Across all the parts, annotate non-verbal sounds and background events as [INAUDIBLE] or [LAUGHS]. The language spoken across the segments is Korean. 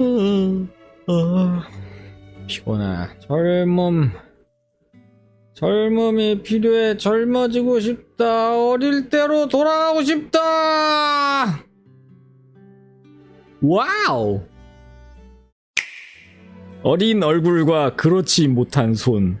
음, 아, 피곤해. 젊음. 젊음이 필요해. 젊어지고 싶다. 어릴 때로 돌아가고 싶다. 와우. 어린 얼굴과 그렇지 못한 손.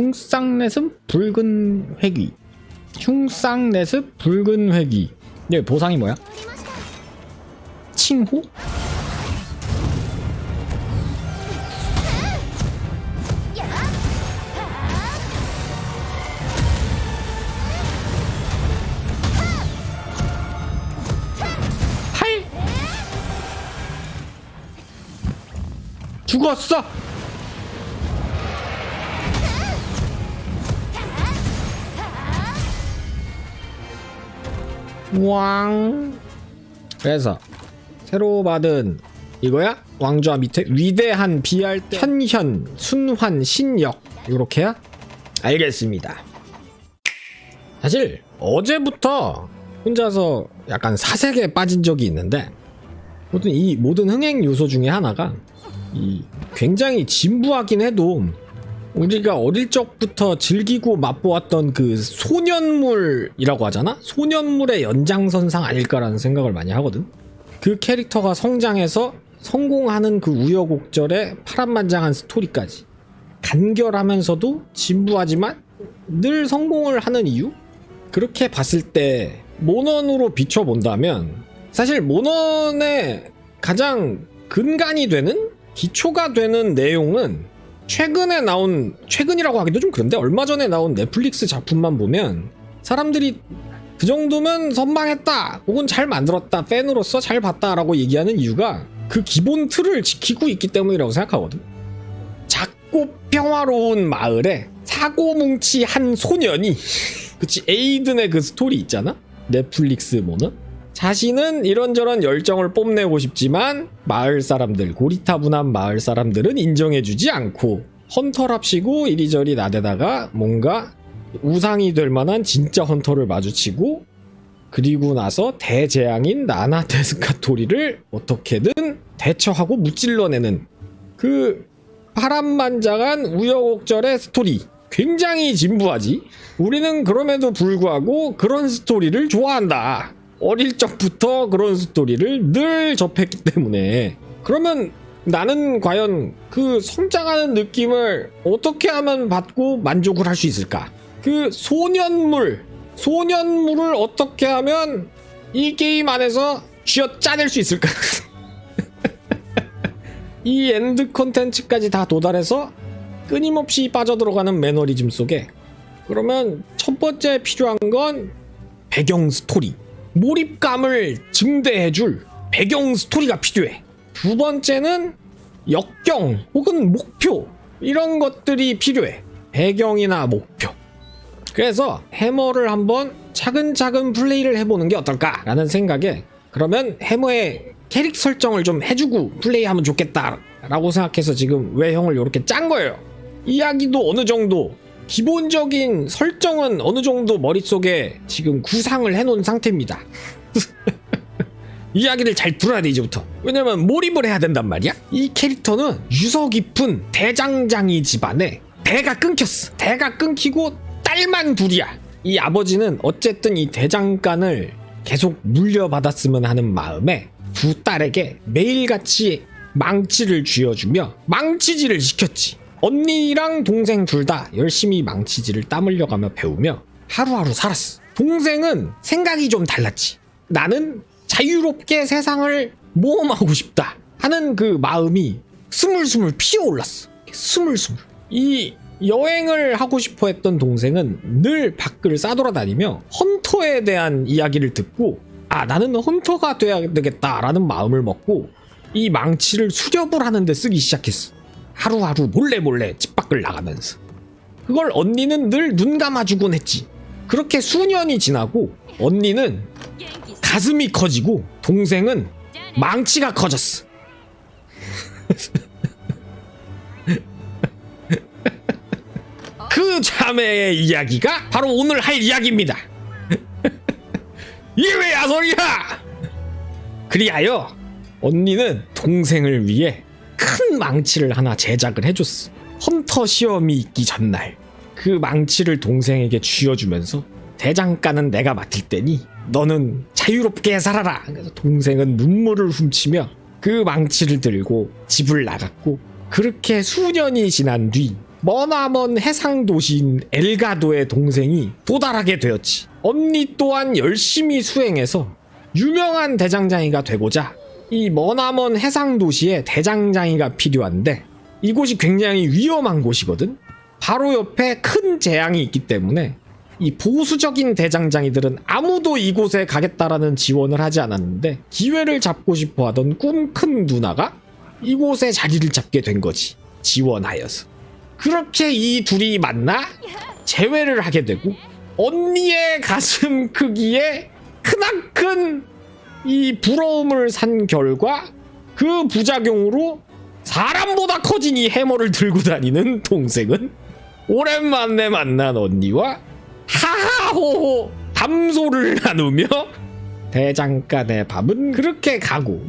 흉쌍넷은 붉은 회귀. 흉쌍넷은 붉은 회귀. 얘 보상이 뭐야? 칭호? 팔 죽었어. 왕. 그래서 새로 받은 이거야? 왕좌 밑에 위대한 비할 때 현현 순환 신역 이렇게야? 알겠습니다. 사실 어제부터 혼자서 약간 사색에 빠진 적이 있는데 아무튼 이 모든 흥행 요소 중에 하나가 이 굉장히 진부하긴 해도 우리가 어릴 적부터 즐기고 맛보았던 그 소년물이라고 하잖아? 소년물의 연장선상 아닐까라는 생각을 많이 하거든. 그 캐릭터가 성장해서 성공하는 그 우여곡절의 파란만장한 스토리까지. 간결하면서도 진부하지만 늘 성공을 하는 이유? 그렇게 봤을 때 모넌으로 비춰본다면 사실 모넌의 가장 근간이 되는 기초가 되는 내용은 최근에 나온 최근이라고 하기도 좀 그런데 얼마 전에 나온 넷플릭스 작품만 보면 사람들이 그 정도면 선방했다 혹은 잘 만들었다 팬으로서 잘 봤다라고 얘기하는 이유가 그 기본 틀을 지키고 있기 때문이라고 생각하거든. 작고 평화로운 마을에 사고뭉치 한 소년이 [LAUGHS] 그치 에이든의 그 스토리 있잖아? 넷플릭스 뭐는 자신은 이런저런 열정을 뽐내고 싶지만 마을 사람들 고리타분한 마을 사람들은 인정해주지 않고 헌터랍시고 이리저리 나대다가 뭔가 우상이 될 만한 진짜 헌터를 마주치고 그리고 나서 대재앙인 나나 데스카토리를 어떻게든 대처하고 무찔러내는 그 파란만장한 우여곡절의 스토리. 굉장히 진부하지. 우리는 그럼에도 불구하고 그런 스토리를 좋아한다 어릴 적부터 그런 스토리를 늘 접했기 때문에 그러면 나는 과연 그 성장하는 느낌을 어떻게 하면 받고 만족을 할 수 있을까? 그 소년물, 소년물을 어떻게 하면 이 게임 안에서 쥐어 짜낼 수 있을까? [LAUGHS] 이 엔드 컨텐츠까지 다 도달해서 끊임없이 빠져들어가는 매너리즘 속에 그러면 첫 번째 필요한 건 배경 스토리. 몰입감을 증대해줄 배경 스토리가 필요해. 두 번째는 역경 혹은 목표 이런 것들이 필요해. 배경이나 목표. 그래서 해머를 한번 차근차근 플레이를 해보는 게 어떨까라는 생각에 그러면 해머의 캐릭 설정을 좀 해주고 플레이하면 좋겠다라고 생각해서 지금 외형을 이렇게 짠 거예요. 이야기도 어느 정도 기본적인 설정은 어느 정도 머릿속에 지금 구상을 해놓은 상태입니다. [LAUGHS] 이야기를 잘 들어야 돼 이제부터. 왜냐면 몰입을 해야 된단 말이야. 이 캐릭터는 유서 깊은 대장장이 집안에 대가 끊겼어. 대가 끊기고 딸만 둘이야. 이 아버지는 어쨌든 이 대장간을 계속 물려받았으면 하는 마음에 두 딸에게 매일같이 망치를 쥐어주며 망치질을 시켰지 언니랑 동생 둘 다 열심히 망치질을 땀 흘려가며 배우며 하루하루 살았어 동생은 생각이 좀 달랐지 나는 자유롭게 세상을 모험하고 싶다 하는 그 마음이 스물스물 피어올랐어. 스물스물. 이 여행을 하고 싶어 했던 동생은 늘 밖을 싸돌아다니며 헌터에 대한 이야기를 듣고 아 나는 헌터가 돼야 되겠다라는 마음을 먹고 이 망치를 수렵을 하는데 쓰기 시작했어. 하루하루 몰래 몰래 집 밖을 나가면서 그걸 언니는 늘 눈 감아주곤 했지. 그렇게 수년이 지나고 언니는 가슴이 커지고 동생은 망치가 커졌어. [LAUGHS] 그 자매의 이야기가 바로 오늘 할 이야기입니다. 이게 왜 야설이야? 그리하여 언니는 동생을 위해 큰 망치를 하나 제작을 해줬어. 헌터 시험이 있기 전날 그 망치를 동생에게 쥐어주면서 대장간은 내가 맡을 테니 너는 자유롭게 살아라. 그래서 동생은 눈물을 훔치며 그 망치를 들고 집을 나갔고 그렇게 수년이 지난 뒤 머나먼 해상 도시인 엘가도의 동생이 도달하게 되었지. 언니 또한 열심히 수행해서 유명한 대장장이가 되고자 이 머나먼 해상 도시에 대장장이가 필요한데 이곳이 굉장히 위험한 곳이거든. 바로 옆에 큰 재앙이 있기 때문에 이 보수적인 대장장이들은 아무도 이곳에 가겠다라는 지원을 하지 않았는데 기회를 잡고 싶어 하던 꿈 큰 누나가 이곳에 자리를 잡게 된 거지. 지원하여서. 그렇게 이 둘이 만나 재회를 하게 되고 언니의 가슴 크기에 크나큰 이 부러움을 산 결과 그 부작용으로 사람보다 커진 이 해머를 들고 다니는 동생은 오랜만에 만난 언니와 하하호호 담소를 [LAUGHS] 나누며 대장간의 밥은 그렇게 가고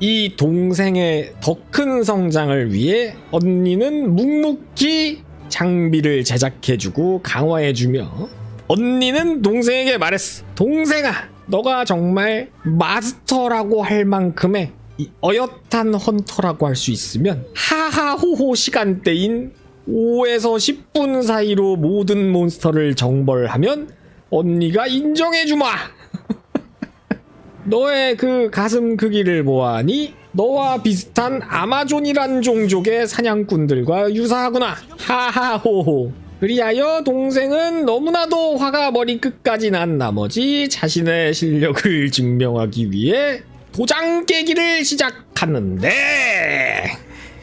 이 동생의 더 큰 성장을 위해 언니는 묵묵히 장비를 제작해주고 강화해주며 언니는 동생에게 말했어. 동생아, 너가 정말 마스터라고 할 만큼의 이 어엿한 헌터라고 할 수 있으면 하하호호 시간대인 5에서 10분 사이로 모든 몬스터를 정벌하면 언니가 인정해주마. [LAUGHS] 너의 그 가슴 크기를 보아하니 너와 비슷한 아마존이란 종족의 사냥꾼들과 유사하구나. 하하호호. 그리하여 동생은 너무나도 화가 머리 끝까지 난 나머지 자신의 실력을 증명하기 위해 도장 깨기를 시작하는데.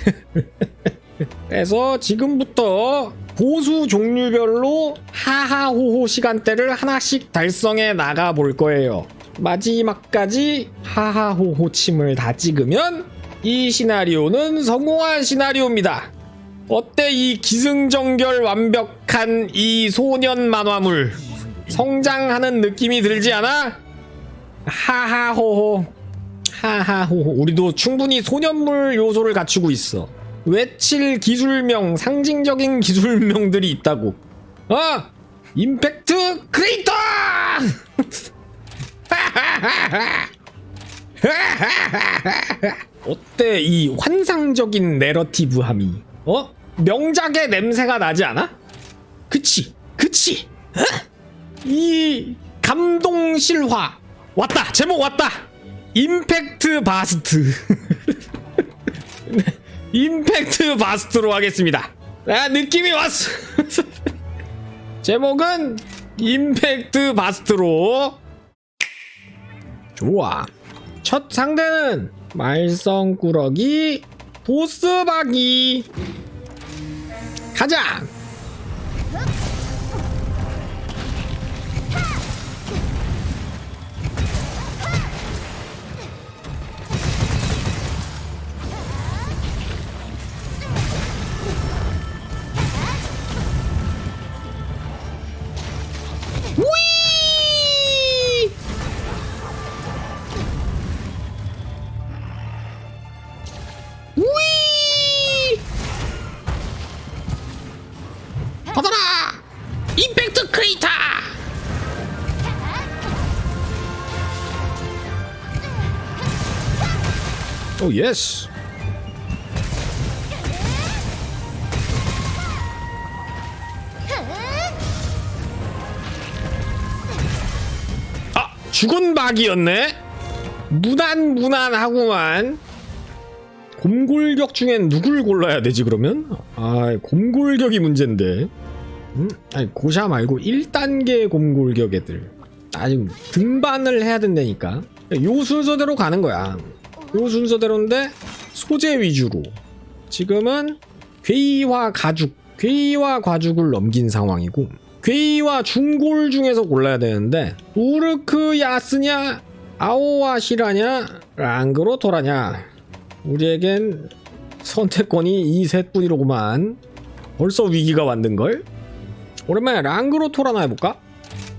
[LAUGHS] 그래서 지금부터 보수 종류별로 하하호호 시간대를 하나씩 달성해 나가 볼 거예요. 마지막까지 하하호호 침을 다 찍으면 이 시나리오는 성공한 시나리오입니다. 어때 이 기승전결 완벽한 이 소년 만화물? 성장하는 느낌이 들지 않아? 하하호호. 하하호호. 우리도 충분히 소년물 요소를 갖추고 있어. 외칠 기술명 상징적인 기술명들이 있다고. 어? 임팩트 크리에이터! [LAUGHS] 어때 이 환상적인 내러티브함이 어? 명작의 냄새가 나지 않아? 그치 그치. 어? 이 감동 실화 왔다 제목 왔다. 임팩트 바스트. [LAUGHS] 임팩트 바스트로 하겠습니다. 아 느낌이 왔어. [LAUGHS] 제목은 임팩트 바스트로. 좋아. 첫 상대는 말썽꾸러기 보스박이. 가자 오 예스 아 죽은 박이었네. 무난 무난하구만. 곰골격 중엔 누굴 골라야 되지 그러면? 아 곰골격이 문제인데. 음? 아니 고샤 말고 1단계 곰골격 애들. 아 지금 등반을 해야 된다니까. 요 순서대로 가는 거야 요 순서대로인데 소재 위주로 지금은 괴이와 가죽 괴이와 과죽을 넘긴 상황이고 괴이와 중골 중에서 골라야 되는데 우르크 야스냐 아오와 시라냐 랑그로토라냐 우리에겐 선택권이 이 셋뿐이로구만. 벌써 위기가 왔는걸? 오랜만에 랑그로토라나 해볼까?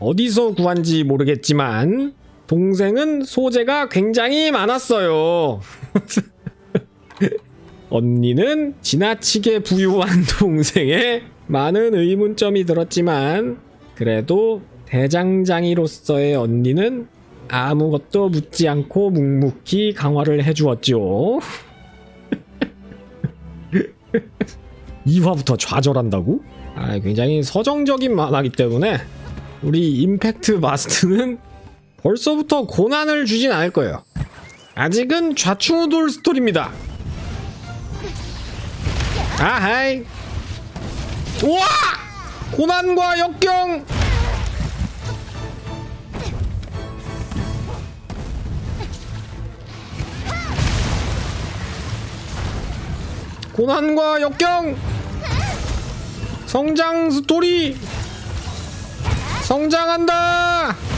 어디서 구한지 모르겠지만 동생은 소재가 굉장히 많았어요. [LAUGHS] 언니는 지나치게 부유한 [LAUGHS] 동생에 많은 의문점이 들었지만 그래도 대장장이로서의 언니는 아무것도 묻지 않고 묵묵히 강화를 해주었죠. [LAUGHS] 2화부터 좌절한다고? 아, 굉장히 서정적인 만화기 때문에 우리 임팩트 마스트는 벌써부터 고난을 주진 않을 거예요. 아직은 좌충우돌 스토리입니다. 아하이. 우와! 고난과 역경! 고난과 역경! 성장 스토리! 성장한다!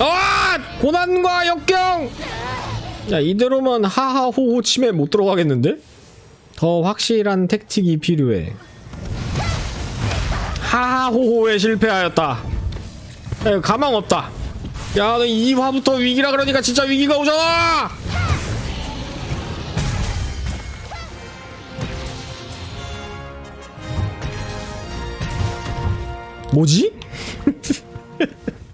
아! 고난과 역경! 야, 이대로면 하하호호 침에 못 들어가겠는데? 더 확실한 택틱이 필요해. 하하호호에 실패하였다. 야, 가망 없다. 야, 너 2화부터 위기라 그러니까 진짜 위기가 오잖아! 뭐지? [LAUGHS]